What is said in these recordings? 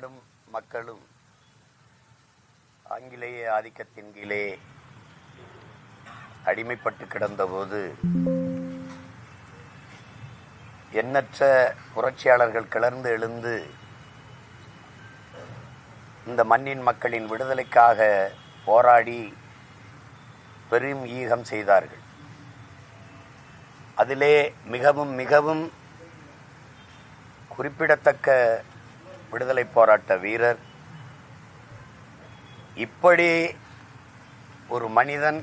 நாடும் மக்களும் ஆங்கிலேய ஆதிக்கத்தின் கீழே அடிமைப்பட்டு கிடந்தபோது எண்ணற்ற புரட்சியாளர்கள் கிளர்ந்து எழுந்து இந்த மண்ணின் மக்களின் விடுதலைக்காக போராடி பெரும் ஈகம் செய்தார்கள். அதிலே மிகவும் மிகவும் குறிப்பிடத்தக்க விடுதலை போராட்ட வீரர். இப்படி ஒரு மனிதன்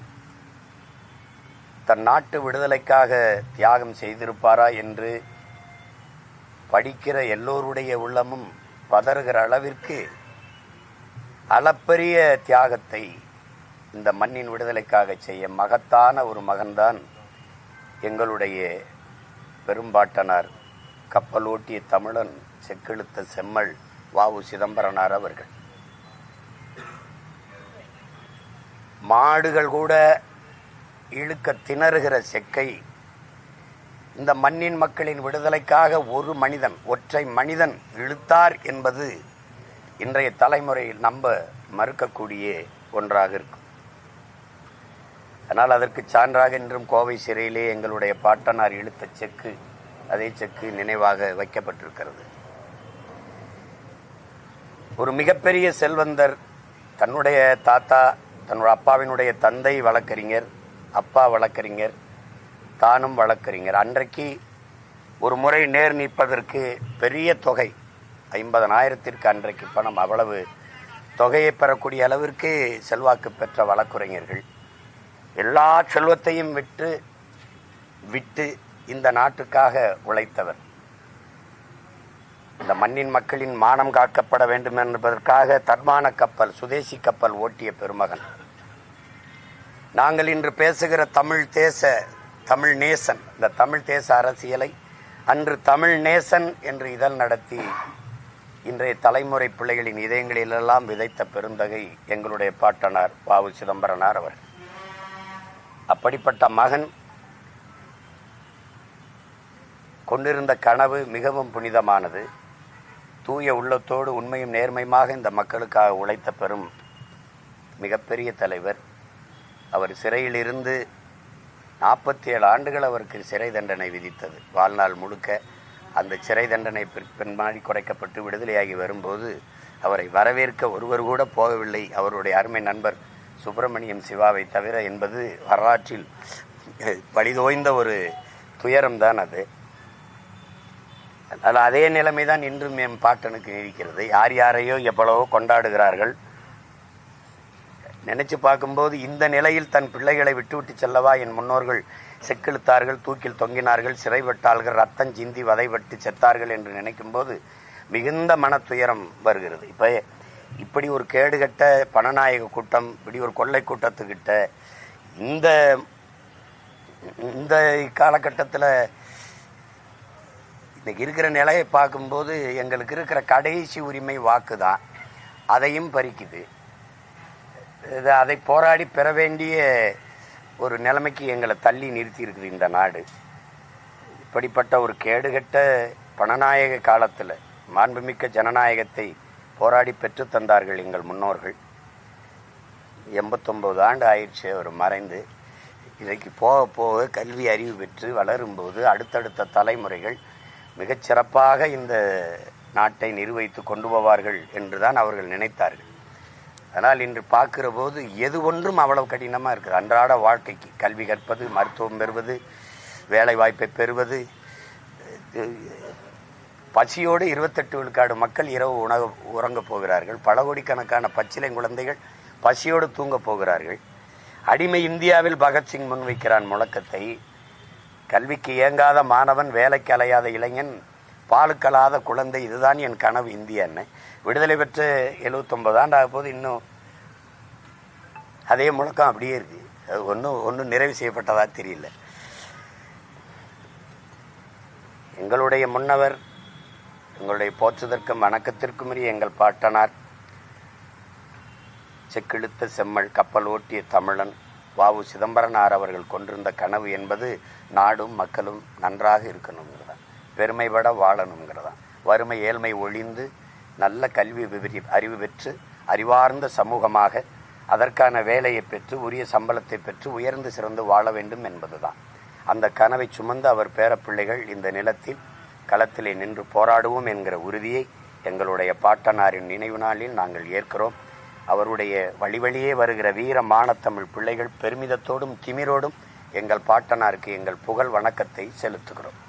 தன் நாட்டு விடுதலைக்காக தியாகம் செய்திருப்பாரா என்று படிக்கிற எல்லோருடைய உள்ளமும் பதறுகிற அளவிற்கு அளப்பரிய தியாகத்தை இந்த மண்ணின் விடுதலைக்காக செய்ய மகத்தான ஒரு மகன்தான் எங்களுடைய பெரும்பாட்டனார் கப்பலோட்டிய தமிழன் செக்கெழுத்த செம்மல் வாவு சிதம்பரனார் அவர்கள். மாடுகள் கூட இழுக்க திணறுகிற செக்கை இந்த மண்ணின் மக்களின் விடுதலைக்காக ஒரு மனிதன் ஒற்றை மனிதன் இழுத்தார் என்பது இன்றைய தலைமுறையில் நம்ப மறுக்கக்கூடிய ஒன்றாக இருக்கும். ஆனால் அதற்கு சான்றாக இன்றும் கோவை சிறையிலே எங்களுடைய பாட்டனார் இழுத்த செக்கு அதே செக்கு நினைவாக வைக்கப்பட்டிருக்கிறது. ஒரு மிகப்பெரிய செல்வந்தர் தன்னுடைய தாத்தா தன்னுடைய அப்பாவினுடைய தந்தை வழக்கறிஞர் அப்பா வழக்கறிஞர் தானும் வழக்கறிஞர். அன்றைக்கு ஒரு முறை நேர் நிற்பதற்கு பெரிய தொகை ஐம்பதனாயிரத்திற்கு அன்றைக்கு பணம். அவ்வளவு தொகையை பெறக்கூடிய அளவிற்கு செல்வாக்கு பெற்ற வழக்குரைஞர்கள் எல்லா செல்வத்தையும் விட்டு விட்டு இந்த நாட்டுக்காக உழைத்தவர். இந்த மண்ணின் மக்களின் மானம் காக்கப்பட வேண்டும் என்பதற்காக தர்மான கப்பல் சுதேசி கப்பல் ஓட்டிய பெருமகன். நாங்கள் இன்று பேசுகிற தமிழ் தேச தமிழ் நேசன் இந்த தமிழ் தேச அரசியலை அன்று தமிழ் நேசன் என்று இதழ் நடத்தி இன்றைய தலைமுறை பிள்ளைகளின் இதயங்களிலெல்லாம் விதைத்த பெருந்தகை எங்களுடைய பாட்டனார் வாவு சிதம்பரனார் அவர் அப்படிப்பட்ட மகன் கொண்டிருந்த கனவு மிகவும் புனிதமானது. தூய உள்ளத்தோடு உண்மையும் நேர்மையுமாக இந்த மக்களுக்காக உழைத்த பெரும் மிகப்பெரிய தலைவர். அவர் சிறையில் இருந்து நாற்பத்தி ஏழு ஆண்டுகள் அவருக்கு சிறை தண்டனை விதித்தது. வாழ்நாள் முழுக்க அந்த சிறை தண்டனை பின்மாடி குறைக்கப்பட்டு விடுதலையாகி வரும்போது அவரை வரவேற்க ஒருவர் கூட போகவில்லை. அவருடைய அருமை நண்பர் சுப்பிரமணியம் சிவாவை தவிர என்பது வரலாற்றில் பழிதோய்ந்த ஒரு துயரம்தான் அது. அதனால் அதே நிலைமை தான் இன்றும் என் பாட்டனுக்கு நீடிக்கிறது யார் யாரையோ எவ்வளவோ கொண்டாடுகிறார்கள். நினைச்சு பார்க்கும்போது இந்த நிலையில் தன் பிள்ளைகளை விட்டுவிட்டு செல்லவா என் முன்னோர்கள் செக்கிழுத்தார்கள் தூக்கில் தொங்கினார்கள் சிறைப்பட்டார்கள் ரத்தம் சிந்தி வதைப்பட்டு செத்தார்கள் என்று நினைக்கும் போது மிகுந்த மன துயரம் வருகிறது. இப்போ இப்படி ஒரு கேடுகட்ட பணநாயக கூட்டம் இப்படி ஒரு கொள்ளை கூட்டத்துக்கிட்ட இந்த இந்த காலகட்டத்தில் இன்னைக்கு இருக்கிற நிலையை பார்க்கும்போது எங்களுக்கு இருக்கிற கடைசி உரிமை வாக்கு தான் அதையும் பறிக்குது. அதை போராடி பெற வேண்டிய ஒரு நிலைமைக்கு எங்களை தள்ளி நிறுத்தி இருக்குது இந்த நாடு. இப்படிப்பட்ட ஒரு கேடுகட்ட பணநாயக காலத்தில் மாண்புமிக்க ஜனநாயகத்தை போராடி பெற்று தந்தார்கள் எங்கள் முன்னோர்கள். எண்பத்தொம்போது ஆண்டு ஆயிடுச்சு அவர் மறைந்து. இன்றைக்கு போக போக கல்வி அறிவு பெற்று வளரும்போது அடுத்தடுத்த தலைமுறைகள் மிகச்சிறப்பாக இந்த நாட்டை நிர்வகித்து கொண்டு போவார்கள் என்றுதான் அவர்கள் நினைத்தார்கள். ஆனால் இன்று பார்க்கிற போது எது ஒன்றும் அவ்வளவு கடினமாக இருக்குது. அன்றாட வாழ்க்கைக்கு கல்வி கற்பது மருத்துவம் பெறுவது வேலை வாய்ப்பை பெறுவது பசியோடு இருபத்தெட்டு விழுக்காடு மக்கள் இரவு உணவு உறங்கப் போகிறார்கள். பல கோடிக்கணக்கான பச்சிலை குழந்தைகள் பசியோடு தூங்கப் போகிறார்கள். அடிமை இந்தியாவில் பகத்சிங் முன்வைக்கிறான் முழக்கத்தை கல்விக்கு இயங்காத மாணவன் வேலைக்கு அலையாத இளைஞன் பாலுக்கலாத குழந்தை இதுதான் என் கனவு இந்தியான்னு விடுதலை பெற்று எழுபத்தொம்பது ஆண்டு ஆக போது இன்னும் அதே முழக்கம் அப்படியே இருக்கு. அது ஒன்றும் ஒன்றும் நிறைவு செய்யப்பட்டதாக தெரியல. எங்களுடைய முன்னவர் எங்களுடைய போற்றுதற்கும் வணக்கத்திற்கும் எங்கள் பாட்டனார் செக்கிழுத்த செம்மல் கப்பல் ஓட்டிய தமிழன் வாவு சிதம்பரனார் அவர்கள் கொண்டிருந்த கனவு என்பது நாடும் மக்களும் நன்றாக இருக்கணுங்கிறதான் பெருமைப்பட வாழணுங்கிறதான் வறுமை ஏழ்மை ஒழிந்து நல்ல கல்வி விபரி அறிவு பெற்று அறிவார்ந்த சமூகமாக அதற்கான வேலையை பெற்று உரிய சம்பளத்தை பெற்று உயர்ந்து சிறந்து வாழ வேண்டும் என்பதுதான். அந்த கனவை சுமந்து அவர் பேரப்பிள்ளைகள் இந்த நிலத்தில் களத்திலே நின்று போராடுவோம் என்கிற உறுதியை எங்களுடைய பாட்டனாரின் நினைவு நாளில் நாங்கள் ஏற்கிறோம். அவருடைய வழிவழியே வருகிற வீர மானத்தமிழ் பிள்ளைகள் பெருமிதத்தோடும் திமிரோடும் எங்கள் பாட்டனாருக்கு எங்கள் புகழ் வணக்கத்தை செலுத்துகிறோம்.